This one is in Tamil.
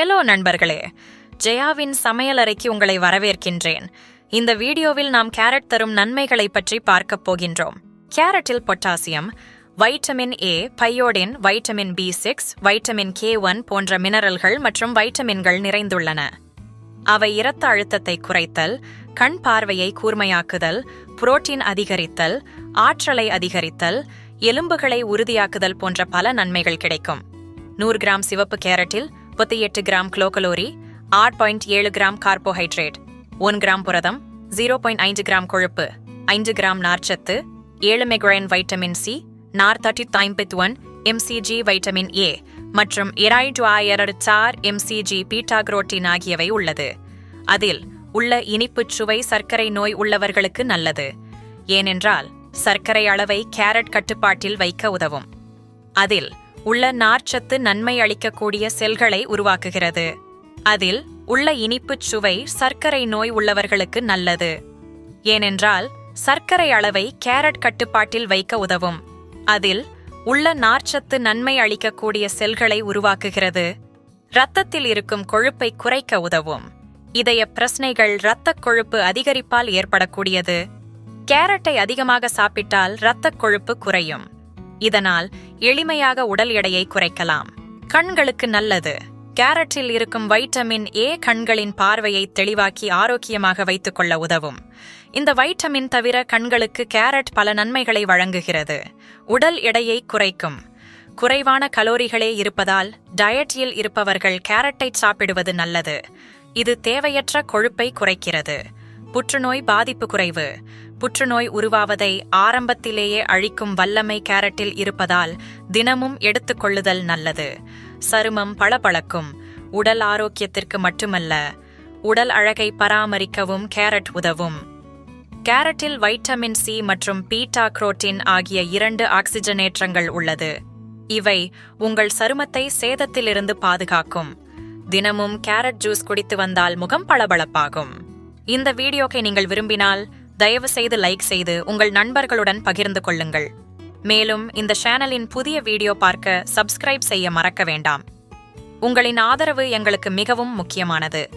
ஹலோ நண்பர்களே. ஜெயாவின் சமையலறைக்கு உங்களை வரவேற்கின்றேன். இந்த வீடியோவில் நாம் கேரட் தரும் நன்மைகளை பற்றி பார்க்கப் போகின்றோம். கேரட்டில் potassium vitamin A biotin vitamin B six vitamin K one போன்ற மினரல்கள் மற்றும் வைட்டமின்கள் நிறைந்துள்ளன. அவை இரத்த அழுத்தத்தை குறைத்தல் கண் பார்வையை கூர்மையாக்குதல் புரோட்டீன் அதிகரித்தல் ஆற்றலை அதிகரித்தல் எலும்புகளை உறுதியாக்குதல் போன்ற பல நன்மைகள் கிடைக்கும். நூறு கிராம் சிவப்பு கேரட்டில் முப்பத்தி எட்டு கிராம் கிலோகலோரி ஆறு பாயிண்ட் ஏழு கிராம் கார்போஹைட்ரேட் ஒன் கிராம் புரதம் ஜீரோ பாயிண்ட் ஐந்து கிராம் கொழுப்பு ஐந்து கிராம் நார்ச்சத்து ஏழு மெக்ரைன் வைட்டமின் சி நார் தேர்ட்டி ஐம்பத்தி ஒன் எம்சிஜி வைட்டமின் ஏ மற்றும் இராய்டு ஆயிரடு சார் எம்சிஜி பீட்டாக்ரோட்டின் ஆகியவை உள்ளது. அதில் உள்ள இனிப்புச் சுவை சர்க்கரை நோய் உள்ளவர்களுக்கு நல்லது. ஏனென்றால் சர்க்கரை அளவை கேரட் கட்டுப்பாட்டில் வைக்க உதவும். அதில் உள்ள நார்ச்சத்து நன்மை அளிக்கக்கூடிய செல்களை உருவாக்குகிறது. அதில் உள்ள இனிப்புச் சுவை சர்க்கரை நோய் உள்ளவர்களுக்கு நல்லது. ஏனென்றால் சர்க்கரை அளவை கேரட் கட்டுப்பாட்டில் வைக்க உதவும். அதில் உள்ள நார்ச்சத்து நன்மை அளிக்கக்கூடிய செல்களை உருவாக்குகிறது. இரத்தத்தில் இருக்கும் கொழுப்பை குறைக்க உதவும். இதய பிரச்சனைகள் இரத்தக் கொழுப்பு அதிகரிப்பால் ஏற்படக்கூடியது. கேரட்டை அதிகமாக சாப்பிட்டால் இரத்தக் கொழுப்பு குறையும். இதனால் எளிமையாக உடல் எடையை குறைக்கலாம். கண்களுக்கு நல்லது. கேரட்டில் இருக்கும் வைட்டமின் ஏ கண்களின் பார்வையை தெளிவாக்கி ஆரோக்கியமாக வைத்துக் கொள்ள உதவும். இந்த வைட்டமின் தவிர கண்களுக்கு கேரட் பல நன்மைகளை வழங்குகிறது. உடல் எடையை குறைக்கும். குறைவான கலோரிகளே இருப்பதால் டயட்டில் இருப்பவர்கள் கேரட்டை சாப்பிடுவது நல்லது. இது தேவையற்ற கொழுப்பை குறைக்கிறது. புற்றுநோய் பாதிப்பு குறைவு. புற்றுநோய் உருவாவதை ஆரம்பத்திலேயே அழிக்கும் வல்லமை கேரட்டில் இருப்பதால் தினமும் எடுத்துக்கொள்ளுதல் நல்லது. சருமம் பளபளக்கும் உடல் ஆரோக்கியத்திற்கு மட்டுமல்ல உடல் அழகை பராமரிக்கவும் கேரட் உதவும். கேரட்டில் வைட்டமின் சி மற்றும் பீட்டா குரோட்டின் ஆகிய இரண்டு ஆக்சிஜனேற்றங்கள் உள்ளது. இவை உங்கள் சருமத்தை சேதத்திலிருந்து பாதுகாக்கும். தினமும் கேரட் ஜூஸ் குடித்து வந்தால் முகம் பளபளப்பாகும். இந்த வீடியோக்கை நீங்கள் விரும்பினால் தயவு செய்து லைக் செய்து உங்கள் நண்பர்களுடன் பகிர்ந்து கொள்ளுங்கள். மேலும் இந்த சேனலின் புதிய வீடியோ பார்க்க சப்ஸ்கிரைப் செய்ய மறக்க வேண்டாம். உங்களின் ஆதரவு எங்களுக்கு மிகவும் முக்கியமானது.